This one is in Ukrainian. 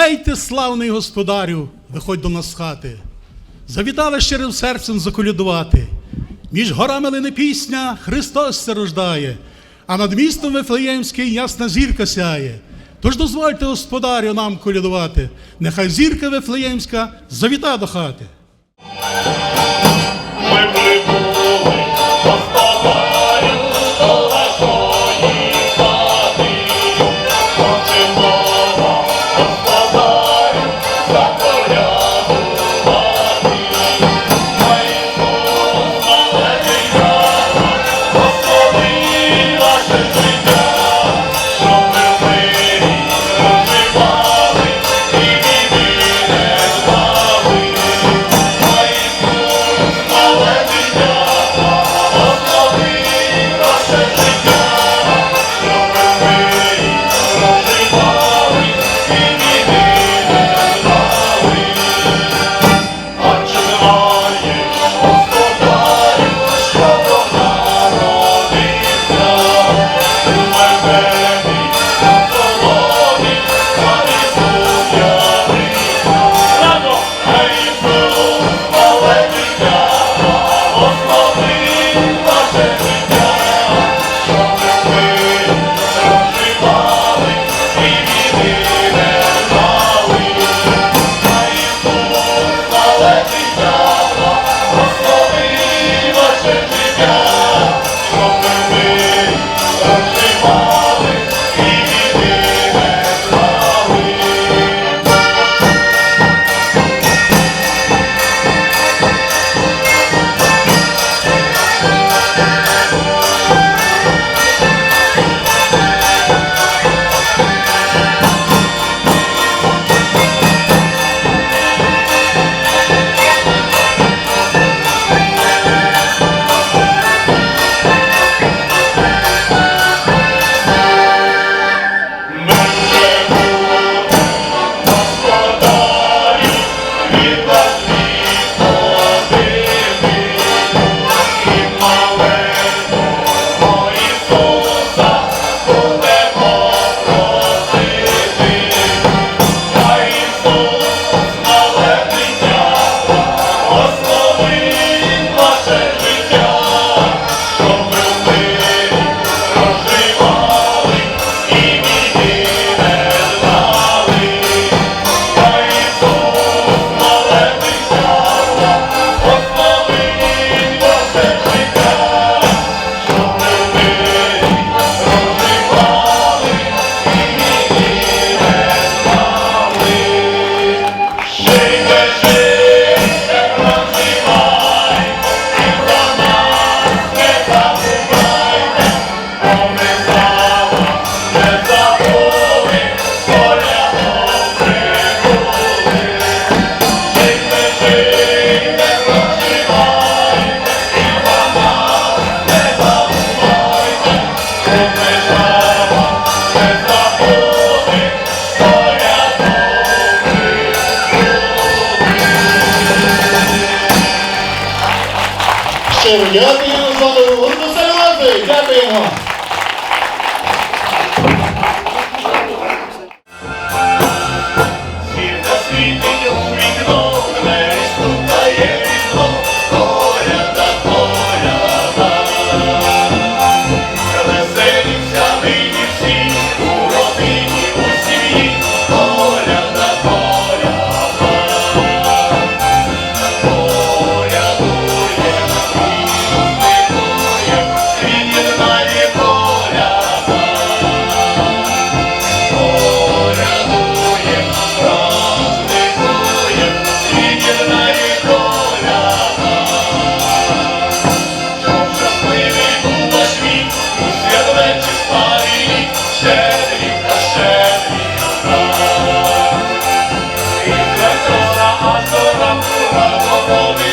Гейте, славний господарю, виходь до нас з хати. Завітали щирим серцем заколюдувати. Між горами лине пісня Христос се рождає, а над містом Вифлеємський ясна зірка сяє. Тож дозвольте, господарю, нам колядувати, нехай зірка Вифлеємська завіта до хати. Jamie. Love you, mother. What's the last thing? Happy one. holy.